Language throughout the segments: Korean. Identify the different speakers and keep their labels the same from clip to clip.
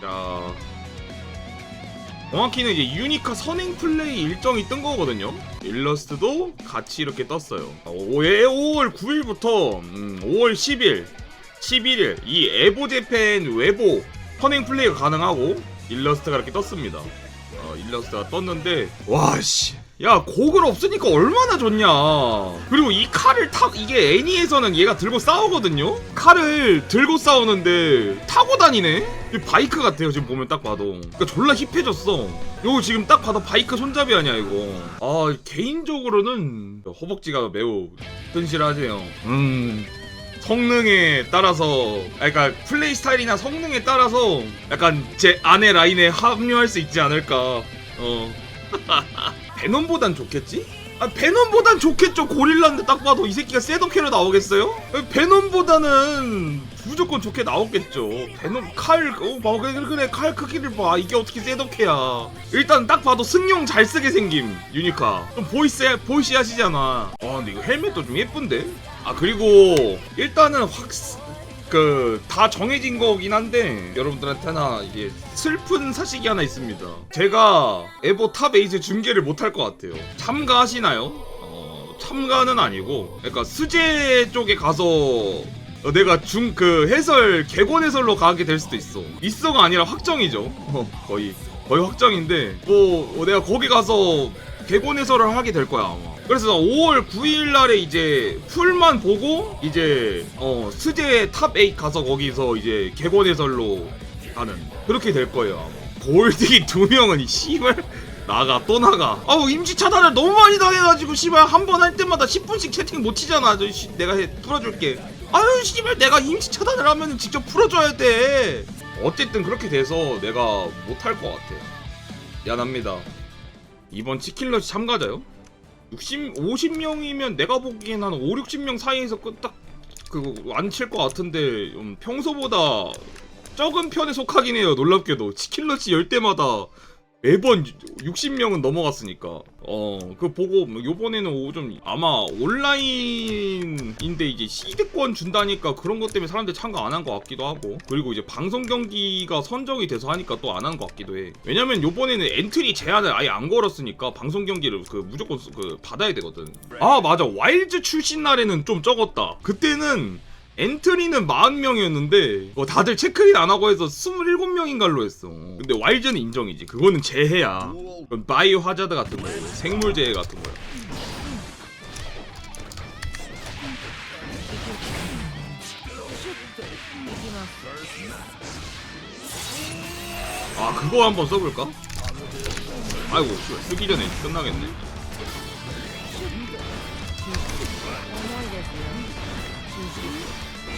Speaker 1: 자 정확히는 이제 유니카 선행 플레이 일정이 뜬 거거든요. 일러스트도 같이 이렇게 떴어요. 오, 예, 5월 9일부터 음, 5월 10일, 11일 이 에보 재팬 외보 선행 플레이가 가능하고 일러스트가 이렇게 떴습니다. 어, 일러스트가 떴는데 와씨 야 고글 없으니까 얼마나 좋냐. 그리고 이 칼을 타 이게 애니에서는 얘가 들고 싸우거든요? 칼을 들고 싸우는데 타고 다니네? 이 바이크 같아요 지금 보면 딱 봐도. 그러니까 졸라 힙해졌어. 요거 지금 딱 봐도 바이크 손잡이 아니야 이거. 아 개인적으로는 허벅지가 매우 튼실하네요. 음 성능에 따라서 아, 그러니까 플레이 스타일이나 성능에 따라서 약간 제 아내 라인에 합류할 수 있지 않을까. 어 베놈보단 좋겠지? 아 베놈보단 좋겠죠. 고릴라인데 딱 봐도 이 새끼가 셋업캐로 나오겠어요? 아, 베놈보다는 무조건 좋게 나오겠죠. 베놈 칼 어, 봐 그래 그래 칼 크기를 봐. 이게 어떻게 셋업캐야. 일단 딱 봐도 승용 잘 쓰게 생김 유니카. 좀 보이스 보이시 하시잖아. 아 근데 이거 헬멧도 좀 예쁜데? 아 그리고 일단은 확 그 다 정해진 거긴 한데 여러분들한테나 이게 슬픈 사실이 하나 있습니다. 제가 에보 탑 에이스 중계를 못 할 것 같아요. 참가하시나요? 어, 참가는 아니고, 그러니까 수제 쪽에 가서 어, 내가 중 그 해설 개권 해설로 가게 될 수도 있어. 있어가 아니라 확정이죠. 어, 거의 거의 확정인데 뭐 어, 내가 거기 가서 개권 해설을 하게 될 거야 아마. 그래서 5월 9일 날에 이제 풀만 보고 이제 어 스제 탑8 가서 거기서 이제 개권 해설로 가는. 그렇게 될 거예요 아마. 골딩이 두 명은 이 씨발 나가 또 나가. 아우 임시 차단을 너무 많이 당해가지고 씨발 한 번 할 때마다 10분씩 채팅 못 치잖아 저 씨, 내가 해 풀어줄게. 아유 씨발 내가 임시 차단을 하면 직접 풀어줘야 돼. 어쨌든 그렇게 돼서 내가 못할 것 같아. 미안합니다. 이번 치킨러시 참가자요? 60, 50명이면 내가 보기엔 한 5, 60명 사이에서 딱그안 칠 것 같은데 음, 평소보다 적은 편에 속하긴 해요 놀랍게도. 치킨러시 열 때마다 매번 60명은 넘어갔으니까. 어그 보고 뭐 요번에는 오- 좀 아마 온라인인데 이제 시드권 준다니까 그런 것 때문에 사람들이 참가 안 한 것 같기도 하고. 그리고 이제 방송 경기가 선정이 돼서 하니까 또 안 한 것 같기도 해. 왜냐면 요번에는 엔트리 제한을 아예 안 걸었으니까 방송 경기를 그 무조건 수- 그 받아야 되거든. 아 맞아. 와일즈 출신 날에는 좀 적었다. 그때는 엔트리는 40명이었는데 뭐 다들 체크인 안 하고 해서 27명인가로 했어. 근데 와일즈는 인정이지. 그거는 재해야. 그건 바이오 하자드 같은 거고 생물 재해 같은 거야. 아 그거 한번 써볼까? 아이고 쓰기 전에 끝나겠네.
Speaker 2: 重いで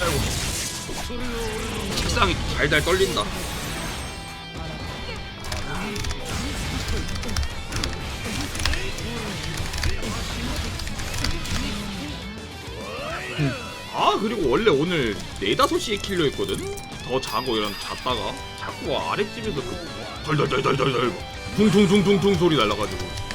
Speaker 1: 아이고. 책상이 달달 떨린다. 아 그리고 원래 오늘 4, 5시에 킬려 했거든? 더 자고 이런 잤다가 자꾸 아랫집에서 그 덜덜덜덜덜덜 퉁퉁퉁퉁퉁 소리 날라가지고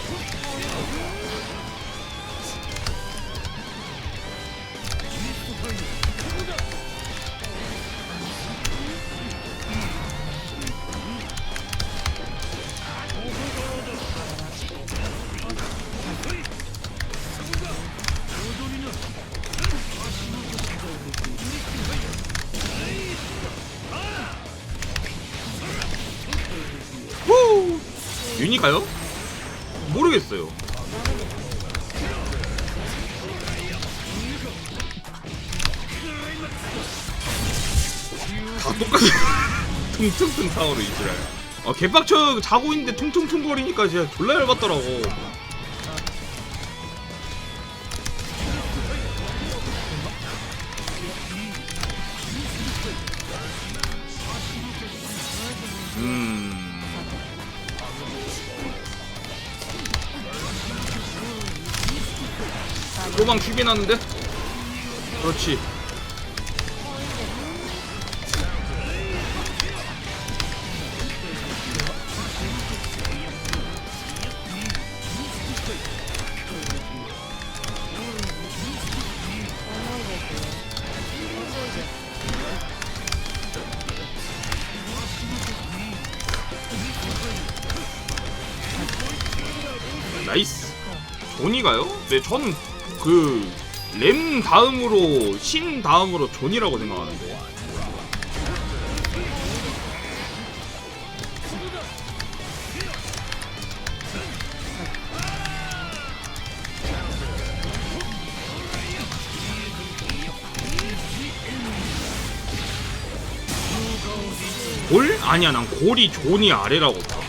Speaker 1: 유니가요? 모르겠어요. 다 똑같이 퉁퉁퉁 상으로 이지랄. 아 개빡쳐 자고 있는데 퉁퉁퉁 거리니까 진짜 졸라 열받더라고. 도망 죽이 났는데? 그렇지. 나이스. 존이가요? 네 저는 그 램 다음으로 신 다음으로 존이라고 생각하는데 골? 아니야 난 골이 존이 아래라고 봐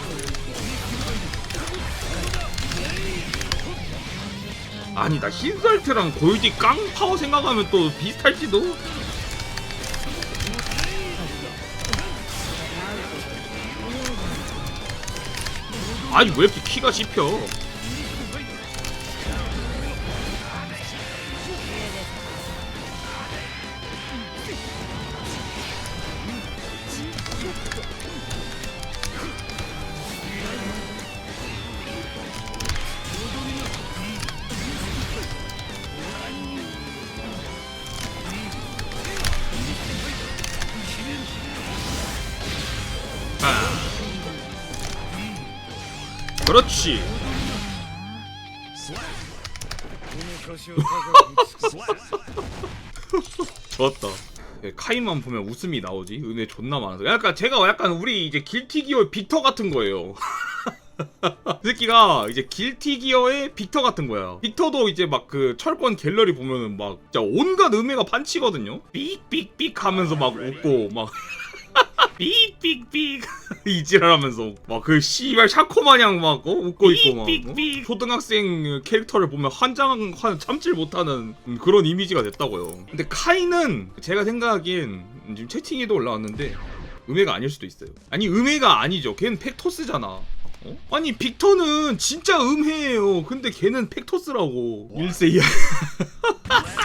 Speaker 1: 아니 나 흰살트랑 골디 깡파워 생각하면 또 비슷할지도. 아니 왜 이렇게 키가 씹혀 그렇지. 좋았다. 예, 카이만 보면 웃음이 나오지. 은혜 존나 많아서. 약간 제가 약간 우리 이제 길티기어 빅터 같은 거예요. 이 새끼가 이제 길티기어의 빅터 같은 거야. 빅터도 이제 막 그 철권 갤러리 보면은 막 진짜 온갖 음해가 판치거든요. 삑삑삑 하면서 막 웃고 막 삑삑삑 이지랄하면서 막 그 씨발 샤코 마냥 막 어? 웃고 있고 막 어? 초등학생 캐릭터를 보면 한장 한 참질 못하는 음, 그런 이미지가 됐다고요. 근데 카이는 제가 생각하기엔 지금 채팅에도 올라왔는데 음해가 아닐 수도 있어요. 아니 음해가 아니죠. 걔는 팩토스잖아. 어? 아니 빅터는 진짜 음해예요. 근데 걔는 팩토스라고. 일세이야.